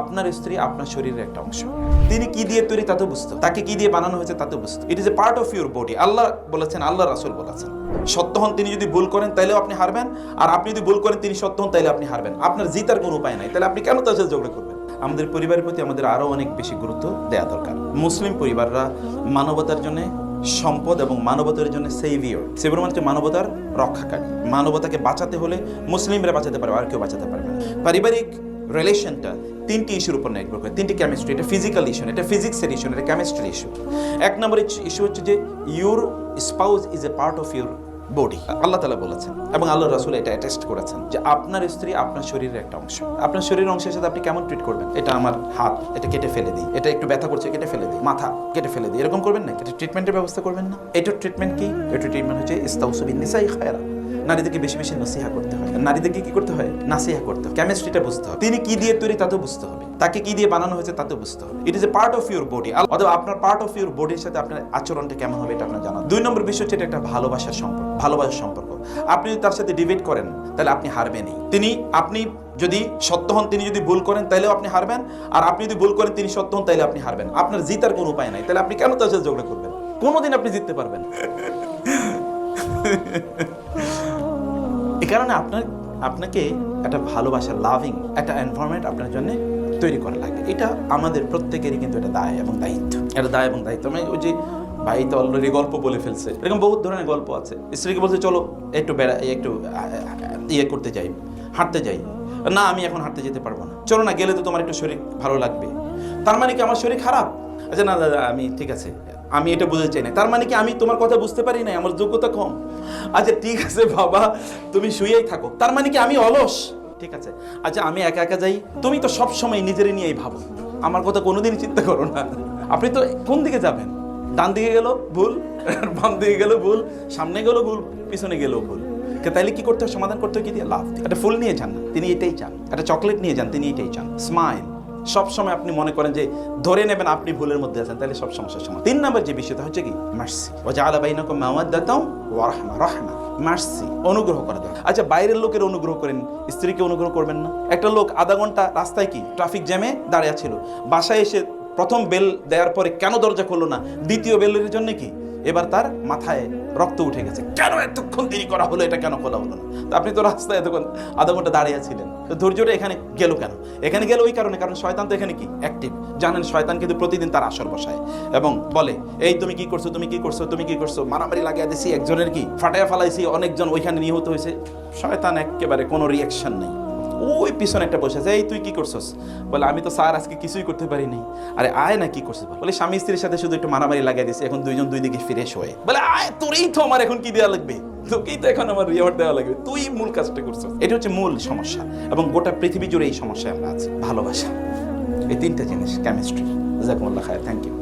আপনার স্ত্রী আপনার শরীরের একটা অংশ। তিনি কি দিয়ে তৈরি তা তো বুঝতো তাকে কি দিয়ে বানানো হয়েছে তা তো বুঝতো it is a part of your body আল্লাহ বলেছেন, আল্লাহ রাসুল বলেছেন। সত্য হন তিনি যদি ভুল করেন, তাইলেও আপনি হারবেন। আর আপনি যদি ভুল করেন, তিনি সত্য হন তাইলে আপনি হারবেন। আপনার জিতার কোনো উপায় নাই। তাহলে আপনি কেন তার সাথে ঝগড়া করবেন? আমাদের পরিবারের প্রতি আমাদের আরও অনেক বেশি গুরুত্ব দেওয়া দরকার। মুসলিম পরিবাররা মানবতার জন্য সম্পদ এবং মানবতার জন্য সেভিয়র সেভিয়র মানে মানবতার রক্ষাকারী। মানবতাকে বাঁচাতে হলে মুসলিমরা বাঁচাতে পারবে, আর কেউ বাঁচাতে পারবে না। পারিবারিক রিলেশনটা তিনটি ইস্যুর উপর নির্ভর করে। তিনটি কেমিস্ট্রি এটা ফিজিক্যাল ইস্যু এটা ফিজিক্সের ইস্যু এটা কেমিস্ট্রি ইস্যু এক নম্বর ইস্যু হচ্ছে যে your spouse is a part of your body আল্লাহ তালা বলেছেন এবং আল্লাহ রাসুল এটা অ্যাটেস্ট করেছেন যে আপনার স্ত্রী আপনার শরীরের একটা অংশ। আপনার শরীরের অংশের সাথে আপনি কেমন ট্রিট করবেন? এটা আমার হাত, এটা কেটে ফেলে দিই। এটা একটু ব্যথা করছে, কেটে ফেলে দিই। মাথা, কেটে ফেলে দিই। এরকম করবেন না? এটা ট্রিটমেন্টের ব্যবস্থা করবেন না? এটার ট্রিটমেন্ট কি? এটার ট্রিটমেন্ট হচ্ছে ইস্তাউসবিন নিসাই খায়রা নারীদেরকে বেশি বেশি নসিহা করতে হয়। নারীদেরকে কি করতে হয়? নাসিহা করতে হয়। কেমিস্ট্রিটা বুঝতে হবে। তিনি কি দিয়ে তৈরি তা তো বুঝতে হবে। তাকে কি দিয়ে বানানো হয়েছে তা তো বুঝতে হবে। It is a part of your body অথবা আপনার পার্ট অফ ইউর বডির সাথে আপনার আচরণটা কেমন হবে এটা আপনার জানা দুই নম্বর বিষয় হচ্ছে এটা একটা ভালোবাসার সম্পর্ক ভালোবাসার সম্পর্ক। আপনি যদি তার সাথে ডিবেট করেন, তাহলে আপনি হারবেনই। তিনি, আপনি যদি সত্য হন, তিনি যদি ভুল করেন তাহলেও আপনি হারবেন। আর আপনি যদি ভুল করেন, তিনি সত্য হন তাহলে আপনি হারবেন। আপনার জিতার কোনো উপায় নাই। তাহলে আপনি কেন তার সাথে ঝগড়া করবেন? কোনোদিন আপনি জিততে পারবেন কারণে আপনার, আপনাকে একটা ভালোবাসার লাভিং একটা এনভায়রনমেন্ট আপনার জন্য তৈরি করা লাগবে এটা আমাদের প্রত্যেকেরই কিন্তু এটা দায় এবং দায়িত্ব। এটা দায় এবং দায়িত্ব। মানে ওই যে ভাই তো অলরেডি গল্প বলে ফেলছে। এরকম বহুত ধরনের গল্প আছে। স্ত্রীকে বলছে, চলো, একটু বেড়া একটু ইয়ে করতে যাই, হাঁটতে যাই। না, আমি এখন হাঁটতে যেতে পারব না। চলো না, গেলে তো তোমার একটু শরীর ভালো লাগবে। তার মানে কি আমার শরীর খারাপ? আচ্ছা না দাদা আমি ঠিক আছে। আমি এটা বুঝতে চাই না। তার মানে কি আমি তোমার কথা বুঝতে পারি না আমার যোগ্যতা কম। আচ্ছা ঠিক আছে বাবা, তুমি শুয়েই থাকো। তার মানে কি আমি অলস? ঠিক আছে। আচ্ছা আমি একা একা যাই। তুমি তো সব সময় নিজেরই নিয়েই ভাবো। আমার কথা কোনোদিনই চিন্তা করো না। আপনি তো কোন দিকে যাবেন? ডান দিকে গেল, ভুল। বাম দিকে গেল, ভুল। সামনে গেল, ভুল। পিছনে গেলেও ভুল। তাইলে কি করতে হয়? সমাধান করতে হয় কি দিয়ে? লাভ একটা ফুল নিয়ে যান। তিনি এটাই চান। একটা চকলেট নিয়ে যান। তিনি এটাই চান। স্মাইল। সব সময় আপনি মনে করেন যে ধরে নেবেন আপনি ভুলের মধ্যে আছেন, তাহলে সব সমস্যার সমাধান। তিন নম্বর যে বিষয়টা হচ্ছে কি? মার্সি। ও যা আলা বাইনাকুম মাওয়াদ্দাতাম ওয়া রাহমা। রাহমা। মার্সি। অনুগ্রহ করা দরকার। আচ্ছা বাইরের লোকের অনুগ্রহ করেন, স্ত্রীকে অনুগ্রহ করবেন না। একটা লোক আধা ঘণ্টা রাস্তায় কি? ট্রাফিক জ্যামে দাঁড়িয়ে ছিল। বাসায় এসে প্রথম বেল দেওয়ার পরে কেন দরজা খুললো না? দ্বিতীয় বেলের জন্য কি? এবার তার মাথায় রক্ত উঠে গেছে। কেন এতক্ষণ দেরি করা হলো? এটা কেন খোলা হলো না? আপনি তো রাস্তায় এতক্ষণ আধা ঘণ্টা দাঁড়িয়ে ছিলেন তো ধৈর্যটা এখানে গেল কেন? এখানে গেল ওই কারণে, কারণ শয়তান তো এখানে কি? অ্যাক্টিভ জানেন, শয়তান কিন্তু প্রতিদিন তার আসর বসায় এবং বলে, এই তুমি কি করছ? তুমি কি করছ? তুমি কি করছ? মারামারি লাগিয়ে দিছি, একজনের কি? ফাটাইয়া ফালাইছি, অনেকজন ওইখানে নিহত হয়েছে। শয়তান একেবারে কোনো রিয়াকশন নেই। ওই পিছনে একটা বসে আছে, এই তুই কি করছস? বলে, আমি তো স্যার আজকে কিছুই করতে পারিনি। আরে, আয় না, কি করছিস বলে? স্বামী স্ত্রীর সাথে শুধু একটু মারামারি লাগিয়ে দিছে এখন দুইজন দুই দিকে ফিরে শোয়ে বলে, আয়, তোরই তো আমার এখন কি দেওয়া লাগবে? তোকেই তো এখন আমার রিওয়ার্ড দেওয়া লাগবে। তুই মূল কাজটা করছস। এটা হচ্ছে মূল সমস্যা এবং গোটা পৃথিবী জুড়ে এই সমস্যায় আমরা আছি। ভালোবাসা। এই তিনটা জিনিস কেমিস্ট্রি জাজাকুমুল্লাহ খায় থ্যাংক ইউ